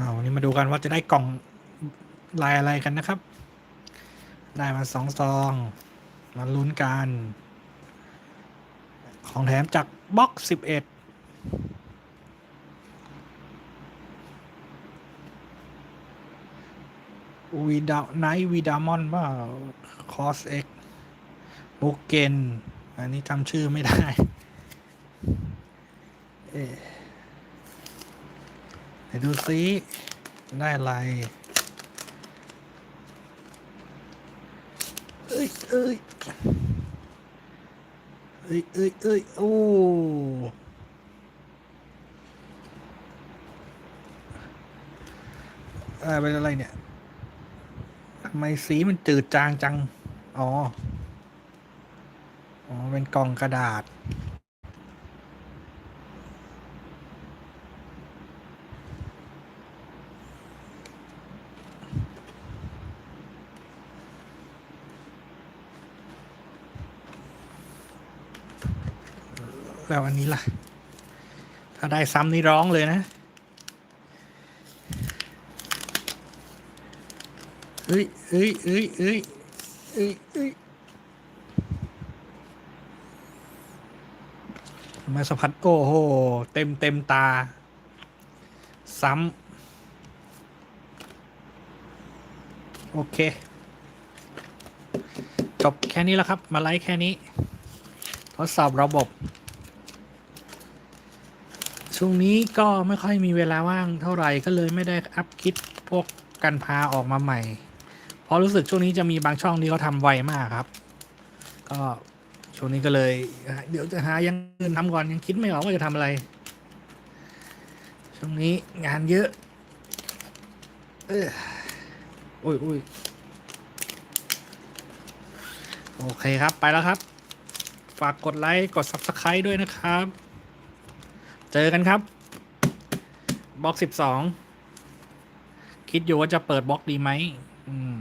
อ่าวันนี้มาดูกันว่าจะได้กล่องลายอะไรกันนะครับ ได้มาสองซองมาลุ้นกัน ของแถมจากบล็อกสิบเอ็ดวีดาไนท์วีดามอนว่าคอสเอ็กบุกเกน อันนี้จำชื่อไม่ได้ เอ ไหนดูซิได้อะไร เอ้ยเอ้ยเอ้ยเอ้ยเอ้ยโอ้อ่าเป็นอะไรเนี่ยทำไมสีมันจืดจางจัง อ๋อ อ๋อ เป็นกล่องกระดาษ แล้วอันนี้ล่ะ ถ้าได้ซ้ำนี่ร้องเลยนะ เอ้ยเอ้ยเอ้ยเอ้ยเอ้ยเอ้ยมาสะพัดโอ้โห เต็มเต็มตา ซ้ำ โอเค จบแค่นี้แล้วครับ มาไลฟ์แค่นี้ ทดสอบระบบ ช่วงนี้ก็ไม่ค่อยมีเวลาว่างเท่าไหร่ก็เลยไม่ได้อัพคลิปพวกกันพาออกมาใหม่ เพราะรู้สึกช่วงนี้จะมีบางช่องที่เขาทำไวมากครับ ก็ช่วงนี้ก็เลย เดี๋ยวจะหายังอื่นทำก่อนยังคิดไม่ออกว่าจะทำอะไร ช่วงนี้งานเยอะเออโอ้ยโอ้ยโอเคครับไปแล้วครับ ฝากกดไลค์ กด Subscribe ด้วยนะครับ เจอกันครับบล็อกสิบสองคิดอยู่ว่าจะเปิดบล็อกดีไหมอืม